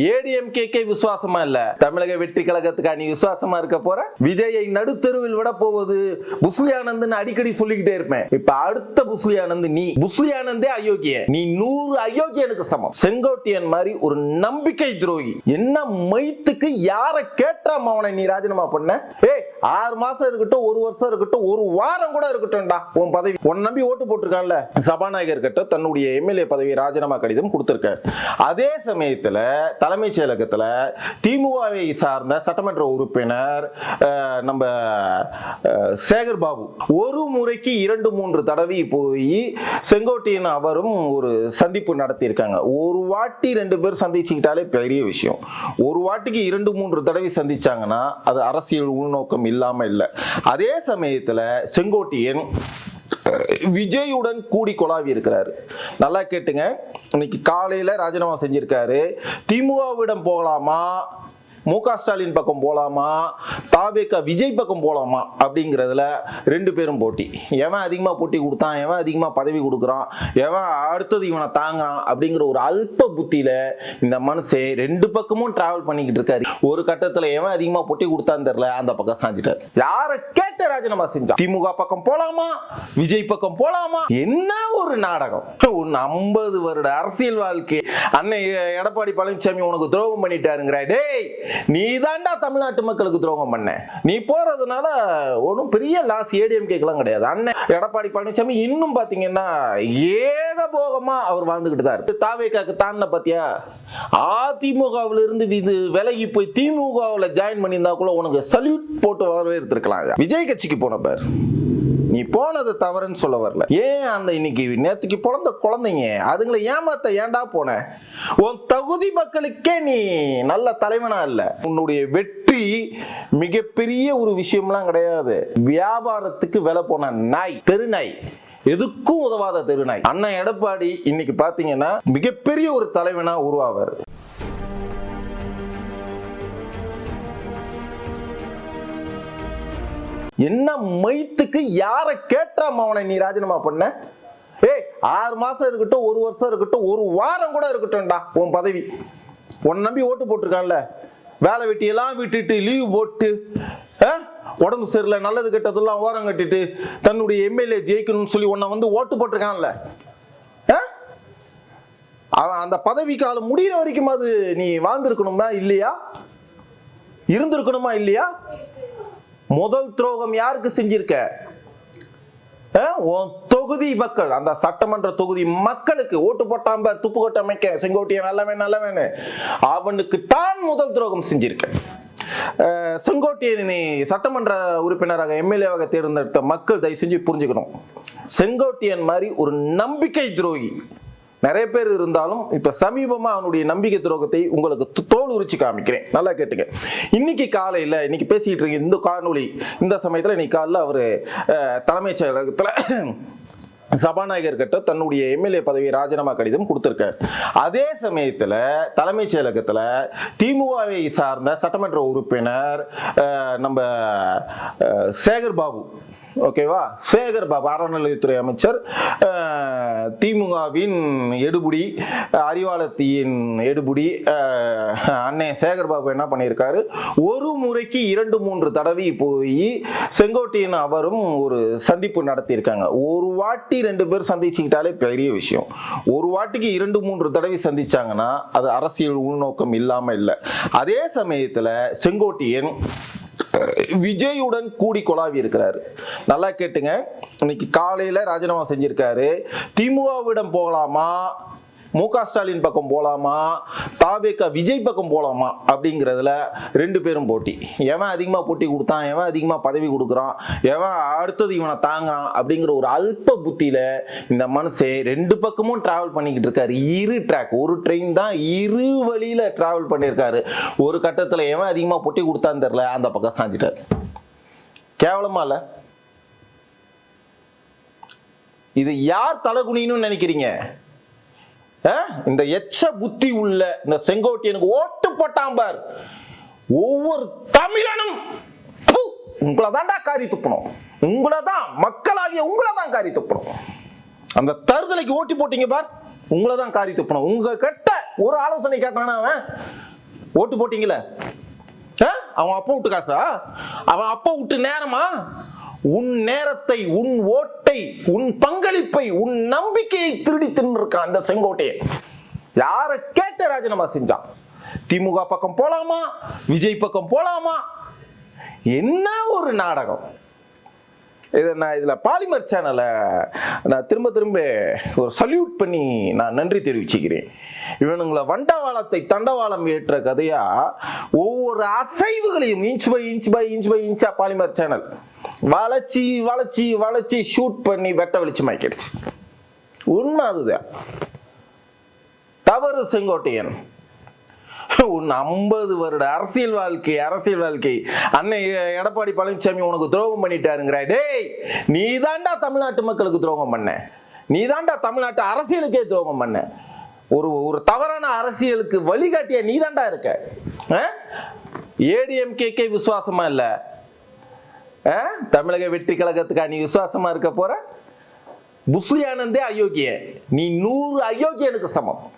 ஏடிஎம்கேக்கே விசுவாசமா இல்ல? தமிழக வெற்றி கழகத்துக்கு நீ விசுவாசமா இருக்க போற? விஜயை நடுத்தெருவில் விட போவது புஸ்லி அடிக்கடி சொல்லிக்கிட்டே இருப்பேன். இப்ப அடுத்த புஸ்லி நீ. புஸ்லி ஆனந்தே அயோக்கிய நீ நூறு அயோக்கியனுக்கு சமம். செங்கோட்டியன் மாதிரி ஒரு நம்பிக்கை துரோகி. என்ன மைத்துக்கு யார கேட்டாம அவனை நீ ராஜினாமா பண்ண? ஏய் ஆறு மாசம் இருக்கட்டும் ஒரு வருஷம் இருக்கட்டும் ஒரு வாரம் கூட இருக்கட்டும்டா. உன் பதவி உன் நம்பி ஓட்டு போட்டிருக்கான்ல. சபாநாயகர் கிட்ட தன்னுடைய எம்எல்ஏ பதவி ராஜினாமா கடிதம் கொடுத்திருக்காரு. அதே சமயத்துல தலைமைச் செயலகத்தில் திமுகவை சார்ந்த சட்டமன்ற உறுப்பினர் நம்ம சேகர் பாபு. ஒரு முறைக்கு இரண்டு மூன்று தடவை போய் செங்கோட்டையன் அவரும் ஒரு சந்திப்பு நடத்தியிருக்காங்க. ஒரு வாட்டி ரெண்டு பேர் சந்திச்சுக்கிட்டாலே பெரிய விஷயம். ஒரு வாட்டிக்கு இரண்டு மூன்று தடவை சந்திச்சாங்கன்னா அது அரசியல் உள்நோக்கம் இல்லாமல் இல்லை. அதே சமயத்தில் செங்கோட்டையன் விஜயுடன் கூடி கொலாவி இருக்கிறாரு. நல்லா கேட்டுங்க. இன்னைக்கு காலையில ராஜினாமா செஞ்சிருக்காரு. திமுகவிடம் போகலாமா? மு க ஸ்டாலின் பக்கம் போகலாமா தாபேக்கா விஜய் பக்கம் போகலாமா அப்படிங்கிறதுல ரெண்டு பேரும் போட்டி. எவன் அதிகமாக போட்டி கொடுத்தான் எவன் அதிகமாக பதவி கொடுக்குறான் எவன் அடுத்தது இவனை தாங்கிறான் அப்படிங்கிற ஒரு அல்ப புத்தியில் இந்த மனுஷன் ரெண்டு பக்கமும் ட்ராவல் பண்ணிக்கிட்டு இருக்காரு. ஒரு கட்டத்தில் எவன் அதிகமாக போட்டி கொடுத்தான்னு தெரில அந்த பக்கம் சாஞ்சிட்டார். யாரை கேட்ட ராஜினாமா செஞ்சான் திமுக பக்கம் போகலாமா விஜய் பக்கம் போகலாமா என்ன ஒரு நாடகம்? ஒன்று ஐம்பது வருட அரசியல் வாழ்க்கை. அண்ணன் எடப்பாடி பழனிசாமி உனக்கு துரோகம் பண்ணிட்டாருங்கிற டேய் நீ தாண்டா தமிழ்நாட்டு மக்களுக்கு துரோகம் பண்ண. நீ போறதுனால ஒன்றும் பெரிய லாஸ் ஏடிஎம்கேக்கெல்லாம் கிடையாது. அண்ணன் எடப்பாடி பழனிசாமி இன்னும் பாத்தீங்கன்னா ஏகபோகமா அவர் வாழ்ந்துகிட்டு தான் இருக்கு தாவேக்காக்கு தாண்டின பாத்தியா? அதிமுகவில் இருந்து இது விலகி போய் திமுகவில் ஜாயின் பண்ணியிருந்தா கூட உனக்கு சல்யூட் போட்டு வரவேற்பிருக்கலாம் விஜய் கட்சிக்கு போன பேர். நீ போனது தவறுன்னு சொல்ல வரல. ஏன் அந்த இன்னைக்கு நேத்துக்கு பிறந்த குழந்தைங்க? அதுங்களை ஏமாத்த ஏன்டா போன? உன் தகுதி மக்களுக்கே நீ நல்ல தலைவனா இல்ல. உன்னுடைய வெற்றி மிகப்பெரிய ஒரு விஷயம்லாம் கிடையாது. வியாபாரத்துக்கு விலை போன நாய் தெருநாய். எதுக்கும் உதவாத தெருநாய். அண்ணன் எடப்பாடி இன்னைக்கு பாத்தீங்கன்னா மிகப்பெரிய ஒரு தலைவனா உருவாவார். என்ன மைத்துக்கு யார கேட்டாம அவனை நீ ராஜினாமா பண்ண? ஏய் ஆறு மாசம் இருக்கட்டும் ஒரு வருஷம் இருக்கட்டும் ஒரு வாரம் கூட இருக்கட்டும்டா உன் பதவி. உன் நம்பி ஓட்டு போட்டிருக்கான்ல. வேலை வெட்டியெல்லாம் விட்டுட்டு லீவ் போட்டு ஆ? உடம்பு சரியில்லை நல்லது கெட்டதெல்லாம் ஓரம் கட்டிட்டு தன்னுடைய எம்எல்ஏ ஜெயிக்கணும்னு சொல்லி உன்னை வந்து ஓட்டு போட்டிருக்கான்ல. ஆ? அவன் அந்த பதவி காலம் முடியிற வரைக்கும் அது நீ வாழ்ந்திருக்கணுமா இல்லையா? இருந்திருக்கணுமா இல்லையா? முதல் துரோகம் யாருக்கு செஞ்சிருக்க? உன் தொகுதி மக்கள் அந்த சட்டமன்ற தொகுதி மக்களுக்கு. ஓட்டு போட்டாம்ப துப்பு கொட்ட அமைக்க செங்கோட்டையன் நல்லவன் நல்லவன். அவனுக்கு தான் முதல் துரோகம் செஞ்சிருக்க. அஹ், சட்டமன்ற உறுப்பினராக எம்எல்ஏவாக தேர்ந்தெடுத்த மக்கள் தயவு செஞ்சு புரிஞ்சுக்கணும். செங்கோட்டையன் மாதிரி ஒரு நம்பிக்கை துரோகி. நிறைய பேர் இருந்தாலும் இப்ப சமீபமா அவனுடைய நம்பிக்கை துரோகத்தை உங்களுக்கு தோல் உரிச்சு காமிக்கிறேன். நல்லா கேட்டுங்க இன்னைக்கு காலையில இன்னைக்கு பேசிக்கிட்டு இருக்க இந்த காணொலி இந்த சமயத்துல இன்னைக்கு காலைல அவரு தலைமைச் செயலகத்துல சபாநாயகர் கிட்ட தன்னுடைய எம்எல்ஏ பதவி ராஜினாமா கடிதம் கொடுத்திருக்காரு. அதே சமயத்தில் தலைமைச் செயலகத்தில் திமுகவை சார்ந்த சட்டமன்ற உறுப்பினர் நம்ம சேகர் பாபு ஓகேவா? சேகர் பாபு அறநிலையத்துறை அமைச்சர். திமுகவின் எடுபுடி அறிவாளத்தியின் எடுபுடி அன்னை சேகர் பாபு என்ன பண்ணியிருக்காரு? ஒரு முறைக்கு இரண்டு மூன்று தடவை போய் செங்கோட்டையின் அவரும் ஒரு சந்திப்பு நடத்தியிருக்காங்க. ஒரு வாட்டி ரெண்டு பேர் சந்திச்சுக்கிட்டாலே பெரிய விஷயம். ஒரு வாட்டிக்கு இரண்டு மூன்று தடவை சந்திச்சாங்கன்னா அது அரசியல் உள்நோக்கம் இல்லாமல் இல்லை. அதே சமயத்தில் செங்கோட்டையன் விஜயுடன் கூடி கொலாவி இருக்கிறாரு. நல்லா கேட்டுங்க. இன்னைக்கு காலையில ராஜினாமா செஞ்சிருக்காரு. திமுகவிடம் போகலாமா? மு க ஸ்டாலின் பக்கம் போகலாமா தாபேக்கா விஜய் பக்கம் போகலாமா அப்படிங்கிறதுல ரெண்டு பேரும் போட்டி. எவன் அதிகமாக போட்டி கொடுத்தான் எவன் அதிகமாக பதவி கொடுக்குறான் எவன் அடுத்தது இவனை தாங்குறான் அப்படிங்கிற ஒரு அல்ப புத்தியில் இந்த மனுஷன் ரெண்டு பக்கமும் ட்ராவல் பண்ணிக்கிட்டு இருக்காரு. இரு ட்ராக் ஒரு ட்ரெயின் தான் இரு வழியில் ட்ராவல் பண்ணியிருக்காரு. ஒரு கட்டத்தில் எவன் அதிகமாக பொட்டி கொடுத்தான்னு தெரில அந்த பக்கம் சாஞ்சிட்டார். கேவலமா இல்லை? இது யார் தலைகுனின்னு நினைக்கிறீங்க? இந்த எச்ச புத்தி உள்ள இந்த செங்கோட்டையனுக்கு ஓட்டு போட்டான் பார். ஒவ்வொரு தமிழனும் உங்களை தான்டா காரி துப்பணும் உங்களை தான் மக்களாகிய உங்களை தான் காரி துப்பணும் அந்த தருதலைக்கு ஓட்டி போட்டீங்க பார் உங்களை தான் காரி துப்பணும் உங்க கிட்ட ஒரு ஆலோசனை கேட்டானா அவன்? ஓட்டு போட்டீங்களே அவன் அப்பா விட்டு காசா? அவன் அப்போ விட்டு நேரமா? உன் நேரத்தை உன் ஓட்டை உன் பங்களிப்பை உன் நம்பிக்கையை திருடி தின்னிருக்கான் அந்த செங்கோட்டையை. யார கேட்ட ராஜினாமா செஞ்சான் திமுக பக்கம் போலாமா? விஜய் பக்கம் போலாமா? என்ன ஒரு நாடகம்? இதை நான் இதில் பாலிமர் சேனலை நான் திரும்ப திரும்ப ஒரு சல்யூட் பண்ணி நான் நன்றி தெரிவிச்சுக்கிறேன். இவனுங்களை வண்டவாளத்தை தண்டவாளம் ஏற்ற கதையாக ஒவ்வொரு அசைவுகளையும் inch by inch by inch by இன்ச்சா polymer channel வளைச்சி வளைச்சி வளைச்சி ஷூட் பண்ணி வெட்ட வெளிச்சமாக்கிடுச்சு உண்மை அதுதான். தவறு செங்கோட்டையன். உன் ஐம்பது வருட அரசியல் வாழ்க்கை அரசியல் வாழ்க்கை. அண்ணன் எடப்பாடி பழனிசாமி உனக்கு துரோகம் பண்ணிட்டாருங்கிற. டேய் நீ தாண்டா தமிழ்நாட்டு மக்களுக்கு துரோகம் பண்ண. நீ தாண்டா தமிழ்நாட்டு அரசியலுக்கே துரோகம் பண்ண. ஒரு ஒரு தவறான அரசியலுக்கு வழிகாட்டிய நீ தாண்டா இருக்க ஏடிஎம்கேக்கே விசுவாசமா இல்லை? ஆ? தமிழக வெற்றி கழகத்துக்கா நீ விசுவாசமா இருக்க போற? புஸ்லி ஆனந்தே அயோக்கிய நீ நூறு அயோக்கியனுக்கு சமம்.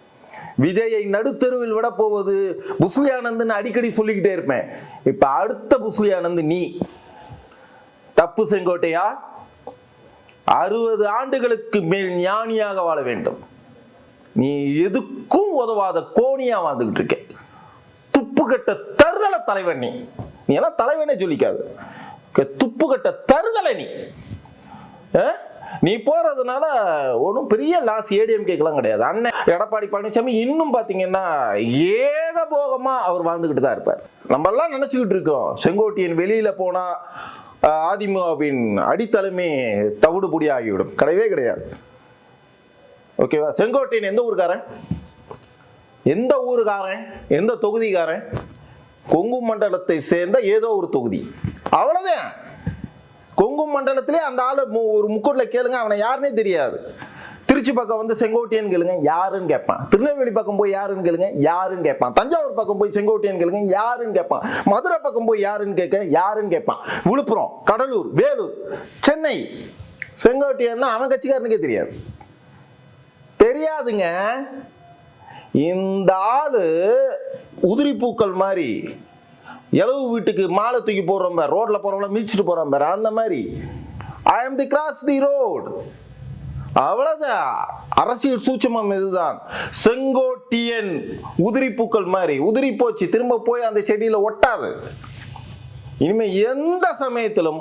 விஜயை நடுத்தெருவில் விட போவது புஸ்லி ஆனந்த்னு அடிக்கடி சொல்லிக்கிட்டே இருப்பேன். இப்ப அடுத்த புஸ்லி ஆனந்த் நீ. தப்பு செங்கோட்டையா? அறுபது ஆண்டுகளுக்கு மேல் ஞானியாக வாழ வேண்டும். நீ எதுக்கும் உதவாத கோணியா வாழ்ந்துகிட்டு இருக்க. துப்பு கட்ட தருதல தலைவன் நீ. நீ எல்லாம் தலைவனே சொல்லிக்காது. துப்பு கட்ட தருதலை நீ. ஆ? நீ போறதுனால ஒன்றும் பெரிய லாஸ் ஏடிஎம்கேக்கெல்லாம் கிடையாது. அண்ணன் எடப்பாடி பழனிசாமி இன்னும் பார்த்தீங்கன்னா ஏகபோகமாக அவர் வாழ்ந்துக்கிட்டு தான் இருப்பார். நம்மெல்லாம் நினச்சிக்கிட்டு இருக்கோம். செங்கோட்டியன் வெளியில் போனால் அதிமுகவின் அடித்தளமே தவிடுபுடி ஆகிவிடும். கிடையவே கிடையாது. ஓகேவா செங்கோட்டையன் எந்த ஊருக்காரன்? எந்த ஊருக்காரன்? எந்த தொகுதிக்காரன்? கொங்கு மண்டலத்தை சேர்ந்த ஏதோ ஒரு தொகுதி. அவ்வளோதான் கொங்கு மண்டலத்திலே அந்த ஆள் மு- ஒரு முக்கூட்டில் கேளுங்க அவனை யாருன்னே தெரியாது. திருச்சி பக்கம் வந்து செங்கோட்டையன் கேளுங்க யாருன்னு கேட்பான். திருநெல்வேலி பக்கம் போய் யாருன்னு கேளுங்க யாருன்னு கேட்பான். தஞ்சாவூர் பக்கம் போய் செங்கோட்டையன் கேளுங்க யாருன்னு கேட்பான். மதுரை பக்கம் போய் யாருன்னு கேட்க யாருன்னு கேட்பான். விழுப்புரம் கடலூர் வேலூர் சென்னை. செங்கோட்டையன்னா அவன் கட்சிக்காரனுக்கே தெரியாது. தெரியாதுங்க. இந்த ஆளு உதிரி பூக்கள் மாதிரி எலவு வீட்டுக்கு மாலை தூக்கி போடுறோம் பேர் ரோட்டில் போகிறவங்கள மிதிச்சுட்டு போகிறோம் பேர் அந்த மாதிரி. ஐ அம் தி கிராஸ் தி ரோட் அவ்வளவுதான். அரசியல் சூட்சமம் இதுதான். செங்கோட்டியன் உதிரி பூக்கள் மாதிரி. உதிரி போச்சு திரும்ப போய் அந்த செடியில ஒட்டாது. இனிமே எந்த சமயத்திலும்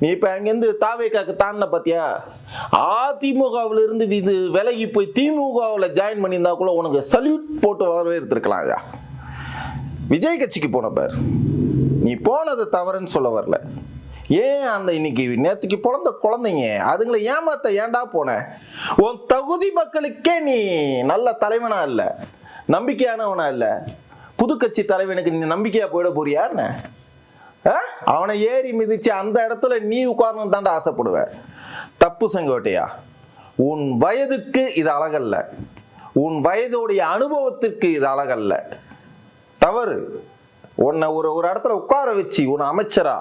நீ இப்ப அங்கேருந்து தாவேக்காக்கு தாண்டின பார்த்தியா அதிமுகவில் இருந்து இது விலகி போய் திமுகவில் ஜாயின் பண்ணியிருந்தா கூட உனக்கு சல்யூட் போட்டு வரவேற்றிருக்கலாம் ஐயா. விஜய் கட்சிக்கு போன பார். நீ போனது தவறுன்னு சொல்ல வரல. ஏன் அந்த இன்னைக்கு நேற்றுக்கு பிறந்த குழந்தைங்க அதுங்களை ஏமாத்த ஏன்டா போன? உன் தகுதி மக்களுக்கே நீ நல்ல தலைவனா இல்லை. நம்பிக்கையானவனா இல்லை. புது கட்சி தலைவனுக்கு நீ நம்பிக்கையா போயிட போறியா என்ன? ஆ? அவனை ஏறி மிதிச்சு அந்த இடத்துல நீ உட்காரணும் தாண்டா ஆசைப்படுவ. தப்பு செங்கோட்டையா? உன் வயதுக்கு இது அழகல்ல. உன் வயதுடைய அனுபவத்திற்கு இது அழகல்ல. தவறு. உன்னை ஒரு ஒரு இடத்துல உட்கார வச்சு உன்னை அமைச்சரா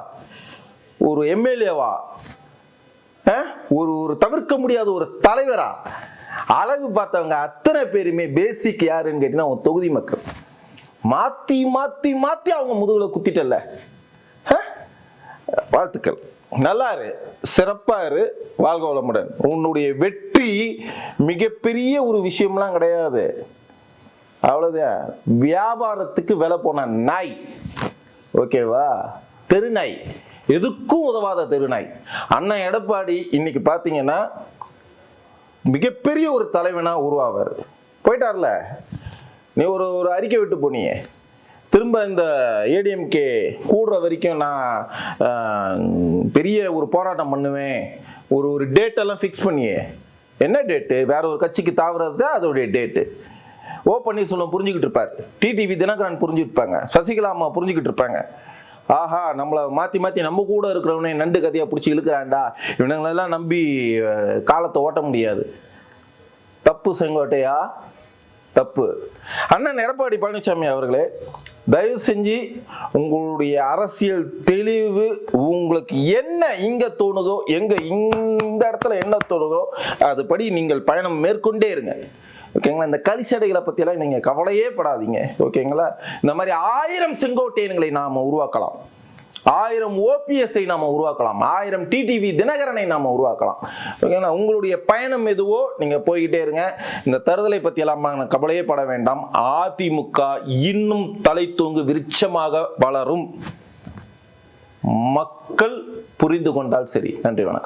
ஒரு எம்எல்ஏவா ஒரு ஒரு தவிர்க்க முடியாத ஒரு தலைவரா? அழகு பார்த்தவங்க அத்தனை பேருமே பேசிக் யாருன்னு கேட்டீங்கன்னா உன் தொகுதி மக்கள். மாத்தி மாத்தி மாத்தி அவங்க முதுகுல குத்திட்டல்ல. வாழ்த்துக்கள். நல்லா இரு சிறப்பா இரு. வாழ்க வளமுடன். உன்னுடைய வெற்றி மிகப்பெரிய ஒரு விஷயம்லாம் கிடையாது. அவ்வளோதான் வியாபாரத்துக்கு விலை போன நாய். ஓகேவா? தெருநாய். எதுக்கும் உதவாத தெருநாய். அண்ணன் எடப்பாடி இன்னைக்கு பார்த்தீங்கன்னா மிகப்பெரிய ஒரு தலைவனாக உருவாவார். போயிட்டார்ல? நீ ஒரு ஒரு அறிக்கை விட்டு போனியே. திரும்ப இந்த ஏடிஎம்கே கூடுற வரைக்கும் நான் பெரிய ஒரு போராட்டம் பண்ணுவேன். ஒரு ஒரு டேட்டெல்லாம் ஃபிக்ஸ் பண்ணியே. என்ன டேட்டு வேற ஒரு கட்சிக்கு தாவுறது தான் அதோடைய டேட்டு ஓ பன்னீர்செல்வம் புரிஞ்சுக்கிட்டு இருப்பார். டிடிவி தினகரன் புரிஞ்சுருப்பாங்க சசிகலா அம்மா புரிஞ்சுக்கிட்டு இருப்பாங்க. ஆஹா நம்மளை மாற்றி மாற்றி நம்ம கூட இருக்கிறவனே நண்டு கதையாக பிடிச்சி இழுக்கிறான்டா. இவனுங்களெல்லாம் நம்பி காலத்தை ஓட்ட முடியாது. தப்பு செங்கோட்டையா? தப்பு. அண்ணன் எடப்பாடி பழனிசாமி அவர்களே தயவு செஞ்சு உங்களுடைய அரசியல் தெளிவு உங்களுக்கு என்ன இங்க தோணுதோ எங்க இந்த இடத்துல என்ன தோணுதோ அதுபடி நீங்கள் பயணம் மேற்கொண்டே இருங்க. ஓகேங்களா? இந்த கலிசடைகளை பற்றியெல்லாம் நீங்கள் கவலையே படாதீங்க. ஓகேங்களா? இந்த மாதிரி ஆயிரம் செங்கோட்டையன்களை நாம் உருவாக்கலாம். ஆயிரம் ஓபிஎஸ்ஐ நாம உருவாக்கலாம். ஆயிரம் டிடிவி தினகரனை நாம உருவாக்கலாம். ஓகேங்களா? உங்களுடைய பயணம் எதுவோ நீங்கள் போய்கிட்டே இருங்க. இந்த தருதலை பற்றியெல்லாம் கவலையே பட வேண்டாம். அதிமுக இன்னும் தலை தூங்கு விருட்சமாக வளரும். மக்கள் புரிந்து கொண்டால் சரி. நன்றி வணக்கம்.